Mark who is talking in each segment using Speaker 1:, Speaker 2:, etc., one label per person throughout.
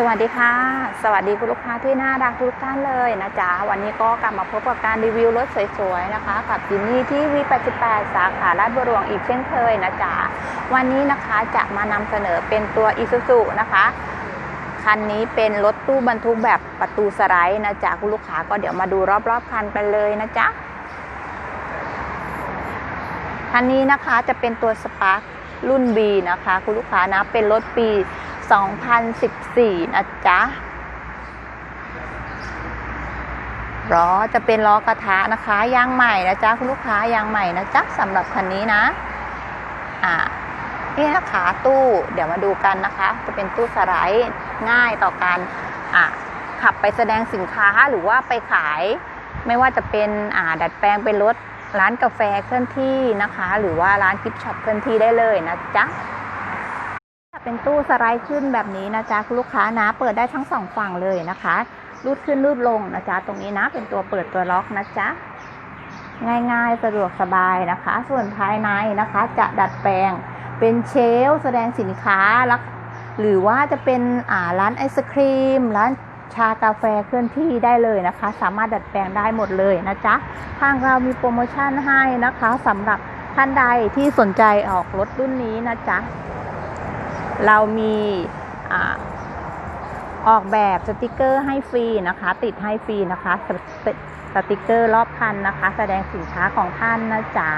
Speaker 1: สวัสดีค่ะ สวัสดีคุณลูกค้าที่น่ารักทุกท่านเลยนะจ๊ะ วันนี้ก็กลับมาพบกับการรีวิวรถสวยๆนะคะ กับจินนี่ที่ V88 สาขาลาดบัวหลวงอีกเช่นเคยนะจ๊ะ วันนี้นะคะจะมานำเสนอเป็นตัว Isuzu นะคะคันนี้เป็นรถตู้บรรทุกแบบประตูสไลด์นะจ๊ะคุณลูกค้าก็เดี๋ยวมาดูรอบๆคันกันเลยนะจ๊ะคันนี้นะคะจะเป็นตัว Spark รุ่น B นะคะ คุณลูกค้านะเป็นรถปี 2014 นะจ๊ะล้อจะเป็นล้อกระทะนะคะยางใหม่นะจ๊ะคุณลูกค้ายางใหม่นะจ๊ะสำหรับคันนี้นะอ่านี่นะคะตู้เดี๋ยวมาดูกันนะคะ จะเป็นตู้สไลด์ง่ายต่อการอะขับไปแสดงสินค้าหรือว่าไปขาย ไม่ว่าจะเป็นอ่าดัดแปลงเป็นรถร้านกาแฟเคลื่อนที่นะคะ หรือว่าร้านกิฟต์ช็อปเคลื่อนที่ได้เลยนะจ๊ะ เป็นตู้สไลด์ขึ้นแบบนี้นะจ๊ะคุณลูกค้านะ เปิดได้ทั้งสองฝั่งเลยนะคะรูดขึ้นรูดลงนะจ๊ะตรงนี้นะ เป็นตัวเปิดตัวล็อกนะจ๊ะง่ายๆสะดวกสบายนะคะ ส่วนภายในนะคะ จะดัดแปลงเป็นเชลแสดงสินค้าล้วหรือว่าจะเป็นร้านไอศครีม ร้านชากาแฟเคลื่อนที่ได้เลยนะคะ สามารถดัดแปลงได้หมดเลยนะจ๊ะทางเรามีโปรโมชั่นให้นะคะสำหรับท่านใดที่สนใจออกรถรุ่นนี้นะจ๊ะ เรามีอออกแบบสติกเกอร์ให้ฟรีนะคะ ติดให้ฟรีนะคะสสสติกเกอร์รอบคันนะคะ แสดงสินค้าของท่านนะจ๊ะ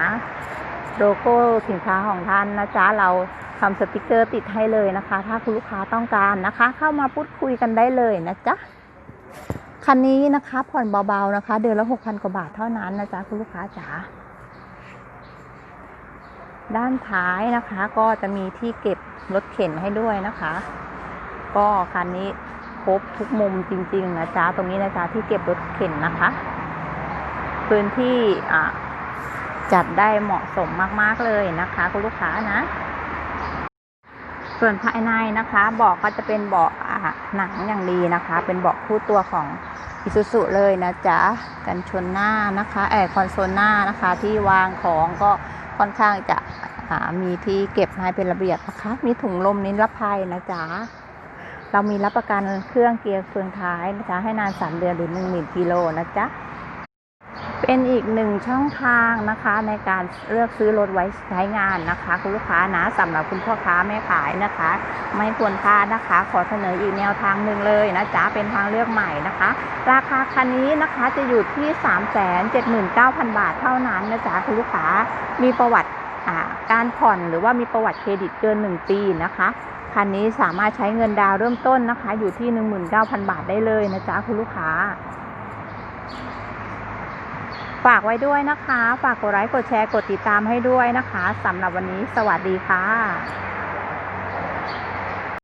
Speaker 1: โลโก้สินค้าของท่านนะจ๊ะเราทำสติกเกอร์ติดให้เลยนะคะ ถ้าคุณลูกค้าต้องการนะคะ เข้ามาพูดคุยกันได้เลยนะจ๊ะคันนี้นะคะผ่อนเบาๆนะคะ เดือนละ6,000กว่าบาทเท่านั้นนะจ๊ะคุณลูกค้าจ๋า ด้านท้ายนะคะก็จะมีที่เก็บรถเข็นให้ด้วยนะคะ ก็คันนี้ครบทุกมุมจริงๆนะจ๊ะตรงนี้นะจ๊ะที่เก็บรถเข็นนะคะ พื้นที่อะจัดได้เหมาะสมมากๆเลยนะคะคุณลูกค้านะ ส่วนภายในนะคะเบาะก็จะเป็นเบาะอะหนังอย่างดีนะคะ เป็นเบาะคู่ตัวของอิซูซุเลยนะจ๊ะกันชนหน้านะคะแอร์คอนโซลหน้านะคะที่วางของก็ ค่อนข้างจะมีที่เก็บให้เป็นระเบียบนะคะ มีถุงลมนิรภัยนะจ๊ะเรามีรับประกันเครื่องเกียร์เฟืองท้ายนะจ๊ะให้นาน 3 เดือนหรือ1 0,000กิโลนะจ๊ะ เป็นอีกหนึ่งช่องทางนะคะในการเลือกซื้อรถไว้ใช้งานนะคะ คุณลูกค้านะสำหรับคุณพ่อค้าแม่ขายนะคะ ไม่ควรพลาดนะคะ ขอเสนออีกแนวทางหนึ่งเลยนะจ๊ะเป็นทางเลือกใหม่นะคะ ราคาคันนี้นะคะจะอยู่ที่ 379,000 บาทเท่านั้นนะจ๊ะคุณลูกค้ามีประวัติการผ่อนหรือว่ามีประวัติเครดิตเกิน 1 ปีนะคะคันนี้สามารถใช้เงินดาวน์เริ่มต้นนะคะ อยู่ที่ 19,000 บาทได้เลยนะจ๊ะคุณลูกค้า ฝากไว้ด้วยนะคะ ฝากกดไลค์ กดแชร์ กดติดตามให้ด้วยนะคะสำหรับวันนี้ สวัสดีค่ะ